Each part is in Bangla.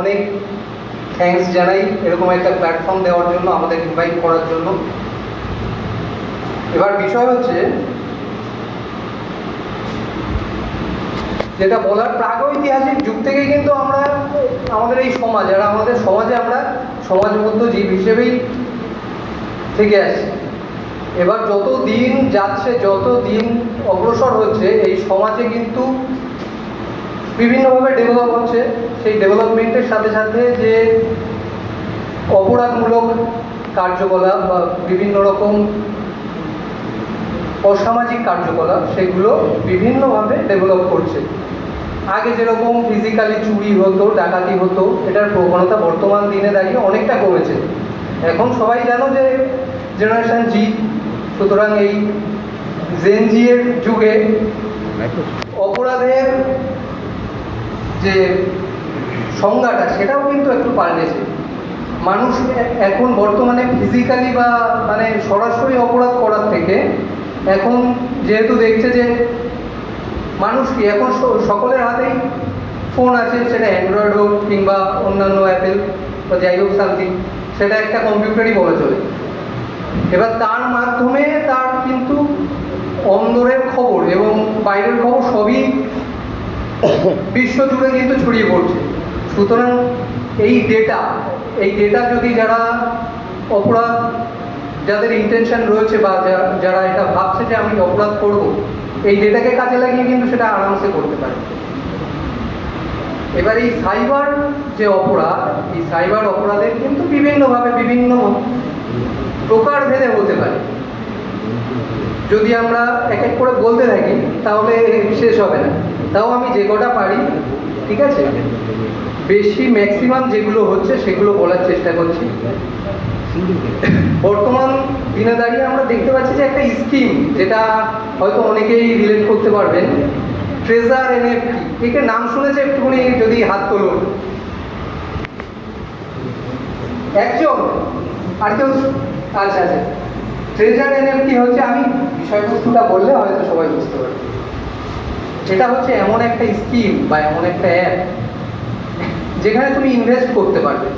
অনেক থ্যাঙ্কস জানাই এরকম একটা প্ল্যাটফর্ম দেওয়ার জন্য, আমাদের ইনভাইট করার জন্য। এবার বিষয় হচ্ছে, যেটা বলার প্রাগৈতিহাসিক যুগ থেকেই কিন্তু আমরা, আমাদের এই সমাজ, আর আমাদের সমাজে আমরা সমাজবদ্ধ জীব হিসেবেই থেকে আসছি। এবার যত দিন যাচ্ছে যত দিন অগ্রসর হচ্ছে, এই সমাজে কিন্তু বিভিন্নভাবে ডেভেলপ হচ্ছে। সেই ডেভেলপমেন্টের সাথে সাথে যে অপরাধমূলক কার্যকলাপ বা বিভিন্ন রকম অসামাজিক কার্যকলাপ সেগুলো বিভিন্নভাবে ডেভেলপ করছে। আগে যেরকম ফিজিক্যালি চুরি হতো ডাকাতি হতো এটার প্রবণতা বর্তমান দিনে দাঁড়িয়ে অনেকটা কমেছে। এখন সবাই জানো যে জেনারেশন জি সুতরাং এই জেনজি এর যুগে অপরাধের যে সংজ্ঞাটা, সেটাও কিন্তু একটু পাল্টেছে। মানুষ এখন বর্তমানে ফিজিক্যালি বা মানে সরাসরি অপরাধ করার থেকে এখন যেহেতু দেখছে যে মানুষ কি, এখন সকলের হাতেই ফোন আছে, সেটা অ্যান্ড্রয়েড হোক কিংবা অন্যান্য অ্যাপেল বা যাই হোক সামথিং সেটা একটা কম্পিউটারই বলা চলে। এবার তার মাধ্যমে তার কিন্তু অন্দরের খবর এবং বাইরের খবর সবই বিশ্ব জুড়ে কিন্তু ছড়িয়ে পড়ছে। সুতরাং এই ডেটা এই ডেটা যদি যারা অপরাধ, যাদের ইন্টেনশন রয়েছে বা যারা এটা ভাবছে যে আমি অপরাধ করব, এই ডেটাকে কাজে লাগিয়ে কিন্তু সেটা আরামসে করতে পারে। এবার এই সাইবার যে অপরাধ, এই সাইবার অপরাধের কিন্তু বিভিন্নভাবে বিভিন্ন প্রকার ভেদে হতে পারে। যদি আমরা এক এক করে বলতে থাকি, তাহলে শেষ হবে না। তাও আমি যে কটা পারি, ঠিক আছে? বেশি ম্যাক্সিমাম যেগুলো হচ্ছে সেগুলো বলার চেষ্টা করছি। বর্তমান দিনে দাঁড়িয়ে আমরা দেখতে পাচ্ছি যে একটা স্কিম যেটা হয়তো অনেকেই রিলেট করতে পারবেন। ট্রেজার এনএফটি একে নাম শুনেছে একটুখানি, যদি হাত তুলুন। একজন আর কেউ আচ্ছা। আচ্ছা ট্রেজার এনএফটি হচ্ছে, আমি বিষয়বস্তুটা বললে হয়তো সবাই বুঝতে পারবে। এটা হচ্ছে এমন একটা স্কিম বা এমন একটা অ্যাপ যেখানে তুমি ইনভেস্ট করতে পারবে।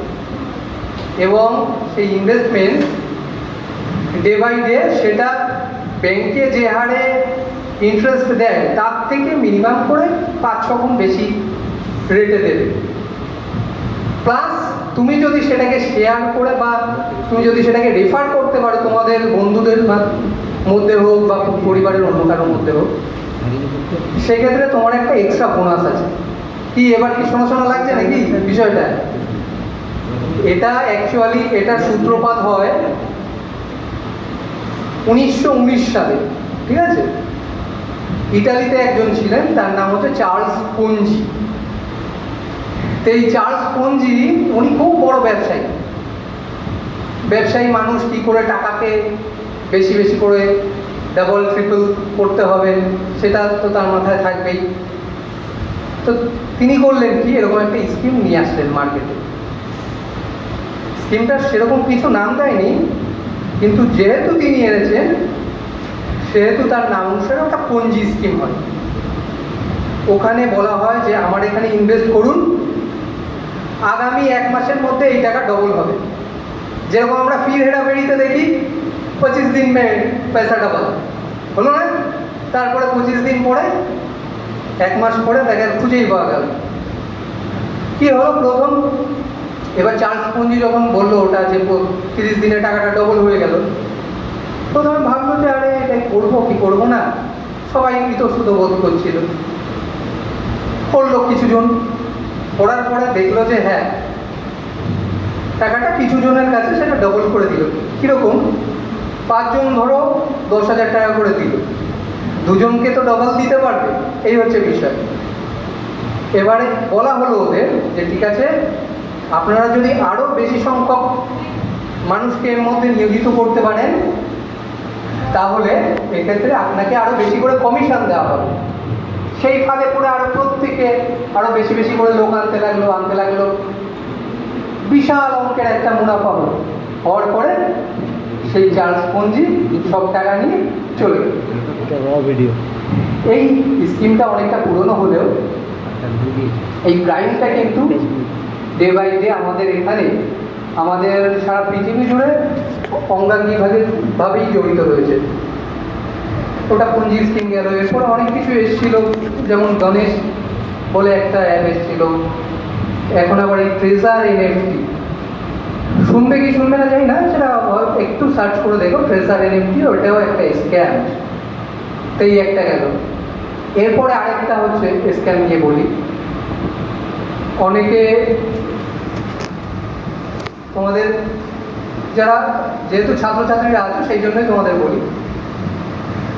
এবং সেই ইনভেস্টমেন্ট ডে বাই ডে সেটা ব্যাংকে যে হারে ইন্টারেস্ট দেয়, তার থেকে মিনিমাম করে পাঁচ গুণ বেশি রেটে দেবে। প্লাস তুমি যদি সেটাকে শেয়ার করে বা তুমি যদি সেটাকে রেফার করতে পারো তোমাদের বন্ধুদের মধ্যে হোক বা পরিবারের অন্য কারোর মধ্যে হোক সেক্ষেত্রে তোমার একটা এক্সট্রা বোনাস আছে। কি, এবার কি শোনা শোনা লাগছে নাকি বিষয়টা? এটা অ্যাকচুয়ালি এটা সূত্রপাত হয় উনিশশো উনিশ সালে, ঠিক আছে? ইটালিতে একজন ছিলেন, তার নাম হচ্ছে চার্লস পঞ্জি তো এই চার্লস পঞ্জি উনি খুব বড় ব্যবসায়ী। ব্যবসায়ী মানুষ কি করে টাকাকে বেশি বেশি করে ডাবল ট্রিপল করতে হবে, সেটা তো তার মাথায় থাকবেই। তো তিনি করলেন কি, এরকম একটা স্কিম নিয়ে আসলেন মার্কেটে স্কিমটার সেরকম কিছু নাম দেয়নি, কিন্তু যেহেতু তিনি এনেছেন, সেহেতু তার নাম অনুসারে ওটা পঞ্জি স্কিম হয়। ওখানে বলা হয় যে, আমার এখানে ইনভেস্ট করুন, আগামী এক মাসের মধ্যে এই টাকা ডবল হবে। যেরকম আমরা ফির হেরা বেরিতে দেখি পঁচিশ দিন মে পয়সা ডবল হলো না? তারপরে পঁচিশ দিন পরে, এক মাস পরে দেখা খুঁজেই পাওয়া গেল। কি হলো প্রথম? এবার চার্লস পঞ্জি যখন বলল ওটা যে তিরিশ দিনে টাকাটা ডবল হয়ে গেল, প্রথমে ভাবলো যে আরে এটা করব কি করব না? সবাই ইতস্তুত বোধ করছিল। করল কিছুজন। করার পরে দেখল যে হ্যাঁ টাকাটা কিছু জনের কাছে সেটা ডবল করে দিল। কীরকম? পাঁচজন ধরো, দশ হাজার টাকা করে দিল। দুজনকে তো ডবল দিতে পারবে, এই হচ্ছে বিষয়। এবারে বলা হলো ওদের যে, ঠিক আছে, আপনারা যদি আরও বেশি সংখ্যক মানুষকে এর মধ্যে নিয়োজিত করতে পারেন, তাহলে এক্ষেত্রে আপনাকে আরও বেশি করে কমিশন দেওয়া হবে। সেই ফাঁদে পড়ে আরও প্রত্যেকে আরও বেশি বেশি করে লোক আনতে লাগল আনতে লাগল। বিশাল অঙ্কের একটা মুনাফা হলো। হওয়ার পরে সেই চার্জ পঞ্জি সব টাকা নিয়ে চলে এই স্কিমটা অনেকটা পুরনো হলেও এই ক্রাইমটা কিন্তু ডে বাই ডে আমাদের এখানে, আমাদের সারা পৃথিবী জুড়ে অঙ্গাঙ্গিভাবে ভাবেই জড়িত রয়েছে। ওটা পুঞ্জি স্কিম গেল। এরপরে অনেক কিছু এসেছিল, যেমন গণেশ বলে একটা অ্যাপ এসেছিল। এখন আবার এই ট্রেজার এনএফটি শুনবে কি শুনবে না জানি না, সেটা একটু সার্চ করে দেখো ট্রেজার এনএফটি ওটাও একটা স্ক্যাম তো এই একটা গেল। এরপরে আরেকটা হচ্ছে স্ক্যাম নিয়ে বলি। অনেকে তোমাদের, যারা যেহেতু ছাত্রছাত্রীরা আছো, সেই জন্যই তোমাদের বলি।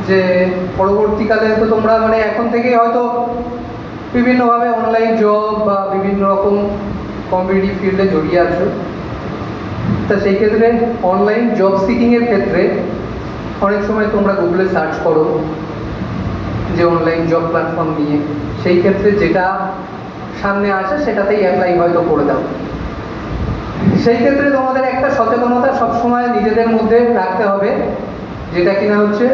যে পরবর্তীকালে তো তোমরা মানে এখন থেকেই হয়তো বিভিন্নভাবে অনলাইন জব বা বিভিন্ন রকম কম্পিটিটিভ ফিল্ডে জড়িয়ে আছো। তা সেই ক্ষেত্রে অনলাইন জব সিকিংয়ের ক্ষেত্রে অনেক সময় তোমরা গুগলে সার্চ করো যে অনলাইন জব প্ল্যাটফর্ম নিয়ে। সেই ক্ষেত্রে যেটা সামনে আসে সেটাতেই অ্যাপ্লাই হয়তো করে দাও। সেই ক্ষেত্রে তোমাদের একটা সচেতনতা সবসময় নিজেদের মধ্যে রাখতে হবে, যেটা কিনা হচ্ছে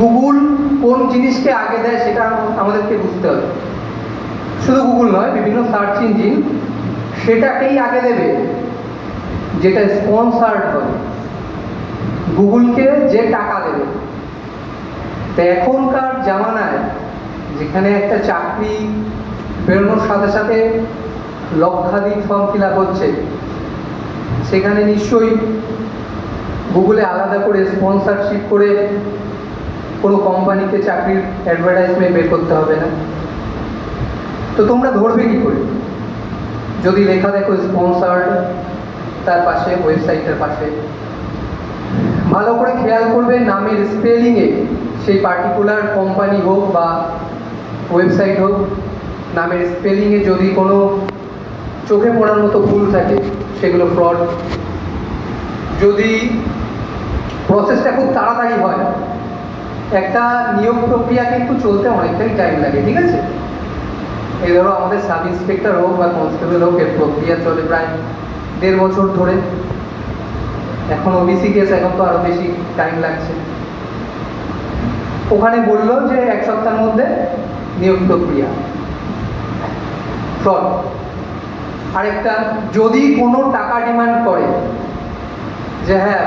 গুগল কোন জিনিসকে আগে দেয় সেটা আমাদেরকে বুঝতে হবে। শুধু গুগল নয়, বিভিন্ন সার্চ ইঞ্জিন সেটাকেই আগে দেবে। যেটা স্পন্সার্ড হবে। গুগলকে যে টাকা দেবে। তো এখনকার জামানায় যেখানে একটা চাকরি বেরোনোর সাথে সাথে লক্ষাধিক ফর্ম ফিল আপ হচ্ছে, সেখানে নিশ্চয়ই গুগলে আলাদা করে স্পন্সরশিপ করে কোনো কোম্পানিকে চাকরির অ্যাডভার্টাইজমেন্ট বের করতে হবে না। তো তোমরা ধরবে কী করে? যদি লেখা দেখো স্পন্সার্ড তার পাশে ওয়েবসাইটের পাশে। ভালো করে খেয়াল করবে নামের স্পেলিংয়ে সেই পার্টিকুলার কোম্পানি হোক বা ওয়েবসাইট হোক, নামের স্পেলিংয়ে যদি কোনো চোখে পড়ার মতো ভুল থাকে, সেগুলো ফ্রড যদি প্রসেসটা খুব তাড়াতাড়ি হয়, একটা নিয়োগ প্রক্রিয়া কিন্তু চলতে অনেকটাই টাইম লাগে, ঠিক আছে? এই ধরো আমাদের সাব ইন্সপেক্টর হোক বা কনস্টেবল হোক, এর প্রক্রিয়া চলে প্রায় দেড় বছর ধরে। এখন ওবিসি কেস এখন তো আরও বেশি টাইম লাগছে। ওখানে বলল যে এক সপ্তাহের মধ্যে নিয়োগ প্রক্রিয়া। ফ্রড আরেকটা, যদি কোনো টাকা ডিমান্ড করে, যে হ্যাঁ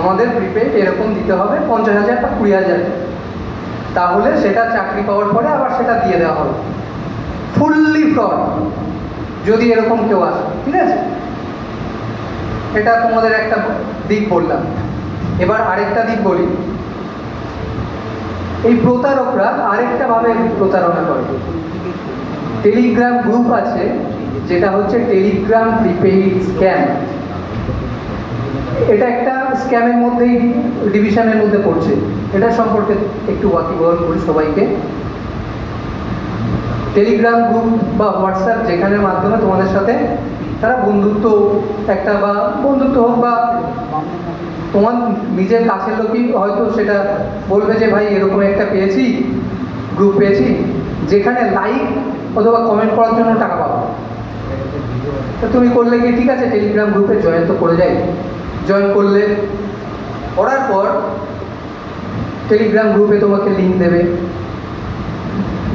আমাদের প্রিপেড এরকম দিতে হবে, পঞ্চাশ হাজার বা কুড়ি হাজার, তাহলে সেটা চাকরি পাওয়ার পরে আবার সেটা দিয়ে দেওয়া হবে। ফুললি ফ্রড যদি এরকম কেউ আসে, ঠিক আছে? এটা তোমাদের একটা দিক বললাম। এবার আরেকটা দিক বলি। এই প্রতারকরা আরেকটা ভাবে প্রতারণা করে। টেলিগ্রাম গ্রুপ আছে, যেটা হচ্ছে টেলিগ্রাম প্রিপেইড স্ক্যাম এটা একটা স্ক্যামের মধ্যেই ডিভিশনের মধ্যে পড়ছে। এটা সম্পর্কে একটু ওয়াকিবহল করি সবাইকে। টেলিগ্রাম গ্রুপ বা হোয়াটসঅ্যাপ যেখানের মাধ্যমে তোমাদের সাথে তারা বন্ধুত্ব, একটা বা বন্ধুত্ব হোক বা তোমার নিজের কাছের লোকই হয়তো সেটা বলবে যে, ভাই, এরকম একটা পেয়েছি গ্রুপ পেয়েছি, যেখানে লাইক অথবা কমেন্ট করার জন্য টাকা পাবো। তো তুমি করলে কি? ঠিক আছে টেলিগ্রাম গ্রুপে জয়েন তো করে যাই। জয়েন করলে, করার পর টেলিগ্রাম গ্রুপে তোমাকে লিঙ্ক দেবে।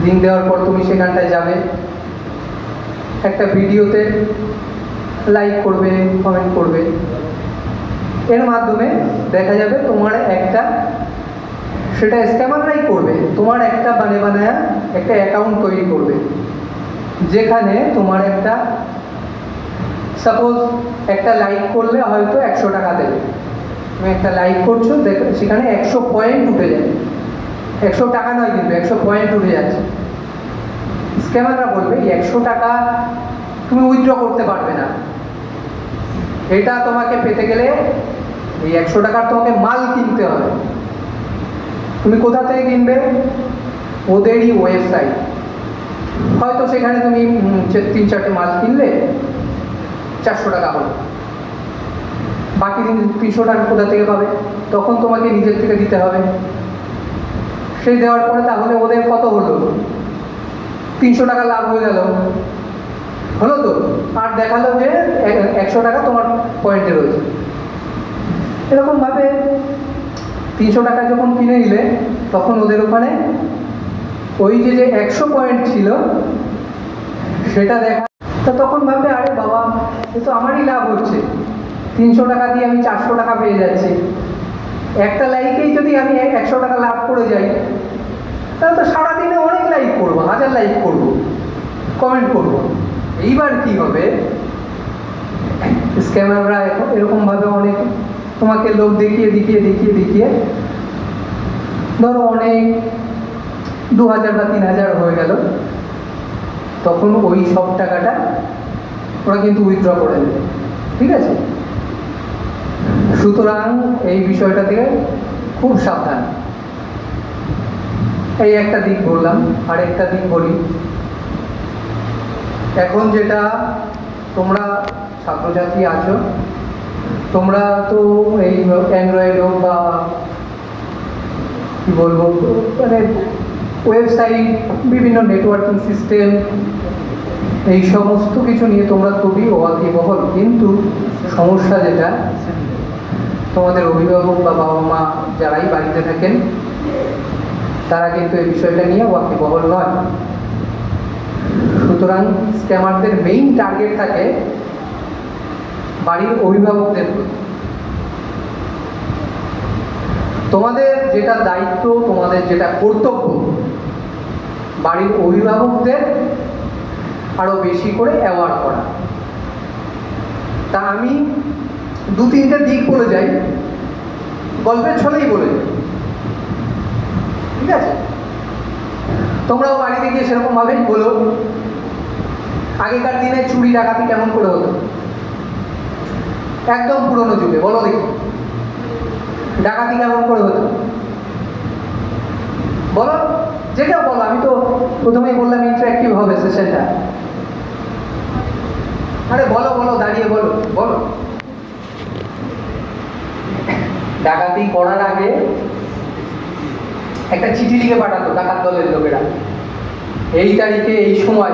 লিঙ্ক দেওয়ার পর তুমি সেখানটায় যাবে। একটা ভিডিওতে লাইক করবে কমেন্ট করবে। এর মাধ্যমে দেখা যাবে তোমার একটা, সেটা স্ক্যামাররাই করবে। তোমার একটা বানে বানায় একটা অ্যাকাউন্ট তৈরি করবে। যেখানে তোমার একটা সাপোজ একটা লাইক করলে হয়তো একশো টাকা দেবে। তুমি একটা লাইক করছ, দেখো সেখানে একশো পয়েন্ট উঠে যাবে একশো টাকা নয় কিন্তু, একশো পয়েন্ট উঠে যাচ্ছে। স্ক্যামাররা বলবে একশো টাকা তুমি উইথড্র করতে পারবে না। এটা তোমাকে পেতে গেলে এই একশো টাকার তোমাকে মাল কিনতে হবে। তুমি কোথা থেকে কিনবে? ওদেরই ওয়েবসাইট। হয়তো সেখানে তুমি তিন চারটে মাল কিনলে চারশো টাকা হলো। বাকি তিনশো টাকা কোথা থেকে পাবে? তখন তোমাকে নিজের থেকে দিতে হবে। সেই দেওয়ার পরে তাহলে ওদের কত হলো? তিনশো টাকা লাভ হয়ে গেল। হলো তো? আর দেখাল যে এক- একশো টাকা তোমার পয়েন্টে রয়েছে। এরকমভাবে তিনশো টাকা যখন কিনে নিলে, তখন ওদের ওখানে ওই যে যে একশো পয়েন্ট ছিল, সেটা দেখা তা তখন ভাববে, আরে বাবা, এ তো আমারই লাভ হচ্ছে। তিনশো টাকা দিয়ে আমি চারশো টাকা পেয়ে যাচ্ছি। একটা লাইকেই যদি আমি একশো টাকা লাভ করে যাই, তাহলে তো সারাদিনে অনেক লাইক করব, হাজার লাইক করব কমেন্ট করব। এইবার কি হবে? স্ক্যামাররা এরকমভাবে অনেক তোমাকে লোক দেখিয়ে দেখিয়ে দেখিয়ে দেখিয়ে ধরো অনেক দু হাজার বা তিন হাজার হয়ে গেল। তখন ওই সব টাকাটা ওরা কিন্তু উইথড্র করে দেবে। ঠিক আছে? সুতরাং এই বিষয়টা থেকে খুব সাবধান। এই একটা দিক বললাম আর একটা দিক বলি। এখন যেটা তোমরা ছাত্রছাত্রী আছো, তোমরা তো এই অ্যান্ড্রয়েড হোক বা কি বলব মানে ওয়েবসাইট বিভিন্ন নেটওয়ার্কিং সিস্টেম এই সমস্ত কিছু নিয়ে তোমরা খুবই ওয়াকিবহল কিন্তু সমস্যা যেটা, তোমাদের অভিভাবক বা বাবা মা যারাই বাড়িতে থাকেন, তারা কিন্তু এই বিষয়টা নিয়ে ওয়াকিবহল নয়। সুতরাং স্ক্যামারদের মেইন টার্গেট থাকে বাড়ির অভিভাবকদের তোমাদের যেটা দায়িত্ব, তোমাদের যেটা কর্তব্য, বাড়ির অভিভাবকদের আরও বেশি করে অ্যাওয়ার্ড করা। তা আমি দু তিনটে দিক বলে যাই। গল্পের ছলেই বলে যাই। ঠিক আছে? তোমরাও বাড়িতে গিয়ে সেরকম ভাবেই বলো। আগেকার দিনে চুরি, ডাকাতি কেমন করে হতো? একদম পুরনো যুগে, বলো দেখি। ডাকাতি কেমন করে হতো? বলো, যেটা বলো, আমি তো প্রথমেই বললাম ইন্টারাক্টিভ হবে সেশনটা আরে বলো বলো, দাঁড়িয়ে বলো বলো। ডাকাতি করার আগে একটা চিঠি লিখে পাঠাতো ডাকাত দলের লোকেরা। এই তারিখে, এই সময়।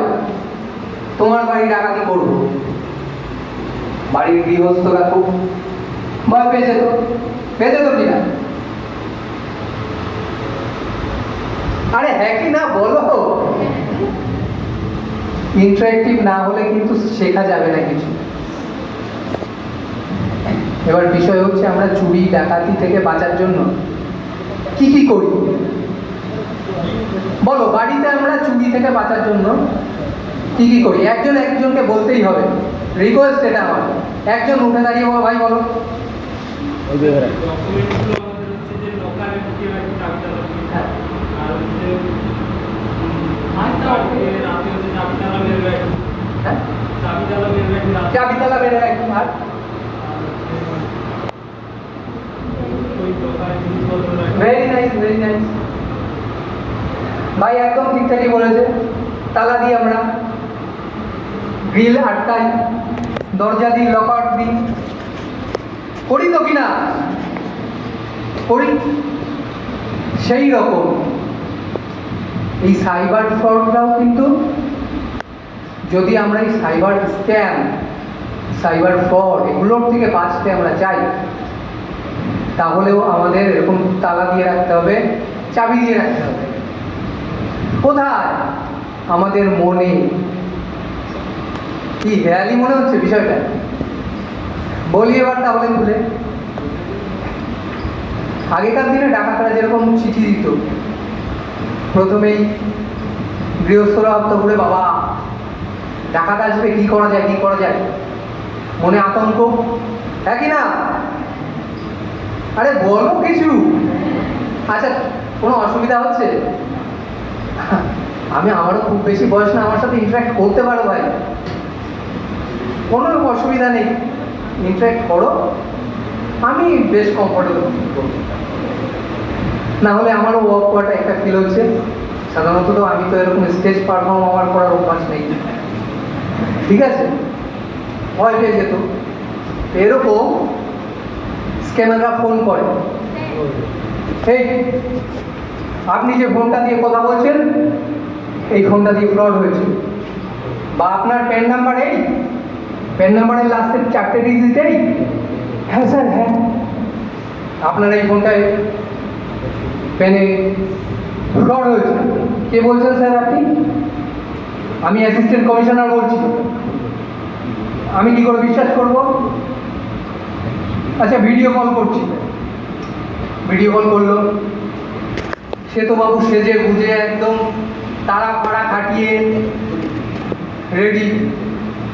তোমার বাড়ি ডাকাতি করব। বাড়ির গৃহস্থরা খুব ভয় পেয়ে তো। পেয়ে তো কিনা? আরে হ্যাঁ কি না বলো। ইন্টারেক্টিভ না হলে কিন্তু শেখা যাবে না কিছু। এবার বিষয় হচ্ছে আমরা চুরি, ডাকাতি থেকে বাঁচার জন্য কি কি করি? বলো, বাড়িতে আমরা চুরি থেকে বাঁচার জন্য কি কি করি। একজন একজনকে বলতেই হবে। রিকোয়েস্ট এটা আমার। একজন উঠে দাঁড়িয়ে বলো ভাই বলো। হ্যাঁ। আর হচ্ছে রাতে রাতে হচ্ছে চাবি তালা হ্যাঁ? আর? ভেরি নাইস ভেরি নাইস ভাই একদম ঠিকঠাকই বলেছে। তালা দিই আমরা। গ্রিল আটকাই দরজা দিই লকআউট দিই। করি তো কিনা? করি। সেই রকম। এই সাইবার ফ্রডটাও কিন্তু, যদি আমরা এই সাইবার স্ক্যাম, সাইবার ফ্রড এগুলোর থেকে বাঁচতে আমরা চাই, তাহলেও আমাদের এরকম তালা দিয়ে রাখতে হবে, চাবি দিয়ে রাখতে হবে। কোথায়? আমাদের মনে কি হেয়ালি মনে হচ্ছে বিষয়টা? বলি এবার তাহলে খুলে। আগেকার দিনে ডাকাতরা যেরকম চিঠি দিত, প্রথমেই গৃহস্থরা ভাবতো বলে বাবা, ডাকাত আসবে, কি করা যায়, কি করা যায়? মনে আতঙ্ক। কি না? আরে বলো কিছু। আচ্ছা কোনো অসুবিধা হচ্ছে? আমি আমারও খুব বেশি বয়স না, আমার সাথে ইন্টারাক্ট করতে পারো ভাই। কোনো অসুবিধা নেই। ইন্টারাক্ট করো। আমি বেশ কমফোর্টেবল ফিল না হলে আমারও ওয়ার্ক করাটা একটা ফিল হচ্ছে। সাধারণত তো আমি তো এরকম স্টেজ পারফর্ম আমার করার অভ্যাস নেই। ঠিক আছে? ভয় পেয়ে যেত। এরকম স্ক্যামাররা ফোন করে। এই, আপনি যে ফোনটা দিয়ে কথা বলছেন, এই ফোনটা দিয়ে ফ্রড হয়েছে। বা আপনার প্যান নাম্বার এই? প্যান নাম্বারের লাস্টের চারটে ডিজিট এই? হ্যাঁ স্যার হ্যাঁ। আপনার এই ফোনটায় প্যানে ফ্রড হয়েছে। কে বলছেন স্যার আপনি? আমি অ্যাসিস্ট্যান্ট কমিশনার বলছি। আমি কি করে বিশ্বাস করব? আচ্ছা ভিডিও কল করছি। ভিডিও কল করল। সে তো বাবু সেজে বুঝে একদম তারা ফাড়া খাটিয়ে রেডি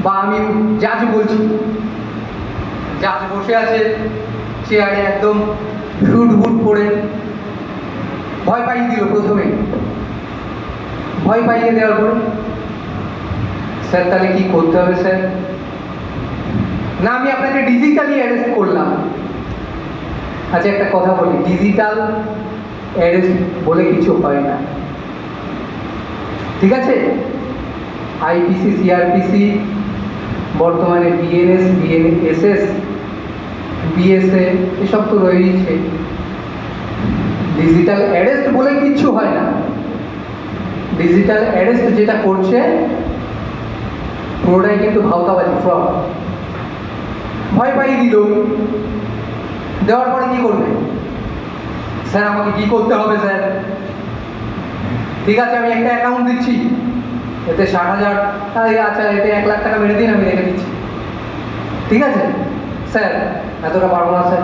বা আমি জাজ বলছি জাজ বসে আছে চেয়ারে একদম হুট হুট পড়ে ভয় পাইয়ে দিল প্রথমে। ভয় পাইয়ে দেওয়ার পরে, স্যার, তাহলে কি করতে হবে, স্যার? না, আমি আপনাকে ডিজিটালি অ্যারেস্ট করলাম। আচ্ছা একটা কথা বলি ডিজিটাল অ্যারেস্ট বলে কিছু হয় না। ঠিক আছে? আইপিসি সিআরপিসি বর্তমানে বিএনএস বিএনএসএস বিএসএ এসব তো রয়েছে ডিজিটাল অ্যারেস্ট বলে কিচ্ছু হয় না। ডিজিটাল অ্যারেস্ট যেটা করছে, পুরোটাই কিন্তু ভাওতাবাজি ফ্রড ভয় পাইয়ে দিল। দেওয়ার পরে কি করবে? স্যার, আমাকে কি করতে হবে, স্যার? ঠিক আছে, আমি একটা অ্যাকাউন্ট দিচ্ছি। এতে ষাট হাজার আচ্ছা এতে এক লাখ টাকা মেরে দিন, আমি রেখে দিচ্ছি। ঠিক আছে? স্যার, এতটা পারব না, স্যার।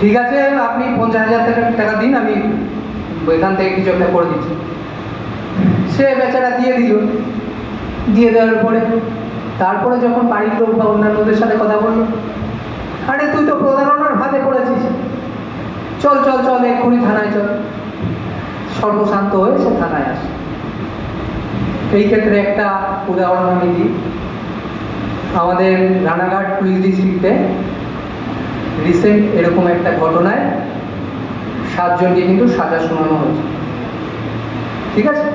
ঠিক আছে, আপনি পঞ্চাশ হাজার টাকা টাকা দিন, আমি এখান থেকে কিছু একটা করে দিচ্ছি। সে বেচারা দিয়ে দিল। দিয়ে দেওয়ার পরে, তারপরে যখন বাড়ির লোক বা অন্যান্যদের সাথে কথা বলল, আরে, তুই তো প্রতারণার ভাতে পড়েছিস। চল চল চল, এক্ষুনি থানায় চল। সর্বশান্ত হয়ে সে থানায় আসে। এই ক্ষেত্রে একটা উদাহরণ আমি দিই। আমাদের রানাঘাট পুলিশ ডিস্ট্রিক্টে রিসেন্ট এরকম একটা ঘটনায় সাতজনকে কিন্তু সাজা শোনানো হয়েছে। ঠিক আছে?